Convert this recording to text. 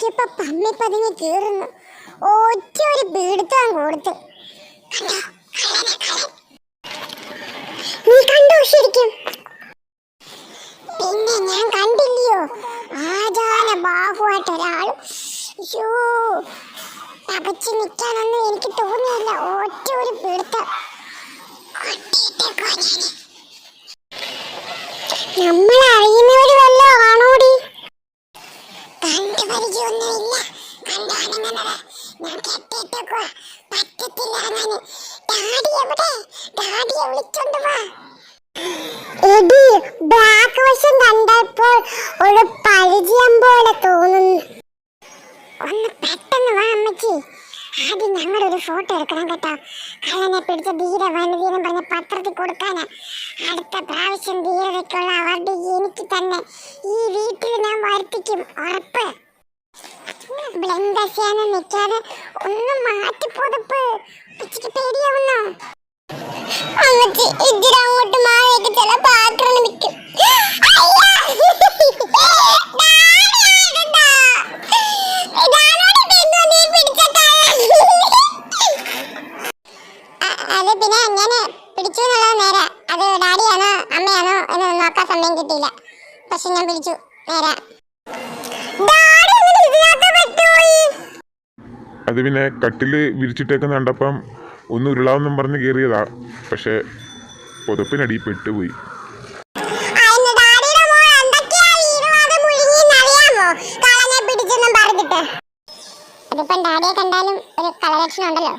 നോക്കിയപ്പോ പമ്മി പതുങ്ങി കീറുന്നു. ഒറ്റ ഒരു പീഡിത്താൻ കൊടുത്ത്. നീ കണ്ടോ ശരിക്കും? പിന്നെ ഞാൻ കണ്ടില്ലയോ? ആചാര ബാഹുവായിട്ട് ഒരാൾ അപച്ച് നിൽക്കാനൊന്നും എനിക്ക് തോന്നിയില്ല ഒറ്റ ഒരു ഞാൻ. നമ്മൾ കണ്ടാണെന്നത് ഞാൻ കെട്ടിയിട്ടേക്കുവാ. പറ്റത്തില്ല അങ്ങനെ ഡാഡി എവിടെ? ഡാഡിയെ വിളിച്ചോണ്ട് വാ. എടി ബാക്ക് വശം കണ്ടപ്പോൾ ഒരു പരിചയം പോലെ തോന്നുന്നു ഒന്ന് പെട്ടെന്ന് വാ അമ്മച്ചി. ആദ്യം ഞങ്ങളുടെ ഒരു ഫോട്ടോ എടുക്കണം കേട്ടോ. കള്ളനെ പിടിച്ച ധീര വനിതയെന്ന് പറഞ്ഞ പത്രത്തിൽ കൊടുക്കാനാ. അടുത്ത പ്രാവശ്യം ധീരതയ്ക്കുള്ള അവാർഡ് എനിക്ക് തന്നെ. ഈ വീട്ടിൽ ഞാൻ വരുത്തിക്കും. ഉറപ്പ്. ബ്ലെൻഡസിയാന്ന് നിൽക്കാതെ ഒന്ന് മാറ്റി പുതപ്പ്. പേടിയാവുന്നോ? അമ്മച്ചി ഇതിന് അങ്ങോട്ട് മാറിയൊക്കെ ചിലപ്പോ ആക്രമിക്കും അത് പിന്നെ എങ്ങനെ പിടിച്ചു എന്നുള്ളത് നേരെ. അത് ഡാഡിയാണോ അമ്മയാണോ എന്ന് നോക്കാൻ സമയം കിട്ടിയില്ല. ഞാൻ പിടിച്ചു നേരെ. അത് പിന്നെ കട്ടിൽ വിരിച്ചിട്ടേക്കുന്ന കണ്ടപ്പം ഒന്ന് ഉരുളാവെന്നും പറഞ്ഞ് കയറിയതാ പക്ഷേ പുതപ്പിനടി പെട്ടുപോയി. അതിപ്പം ഡാഡിയെ കണ്ടാലും ഒരു കളലക്ഷണം ഉണ്ടല്ലോ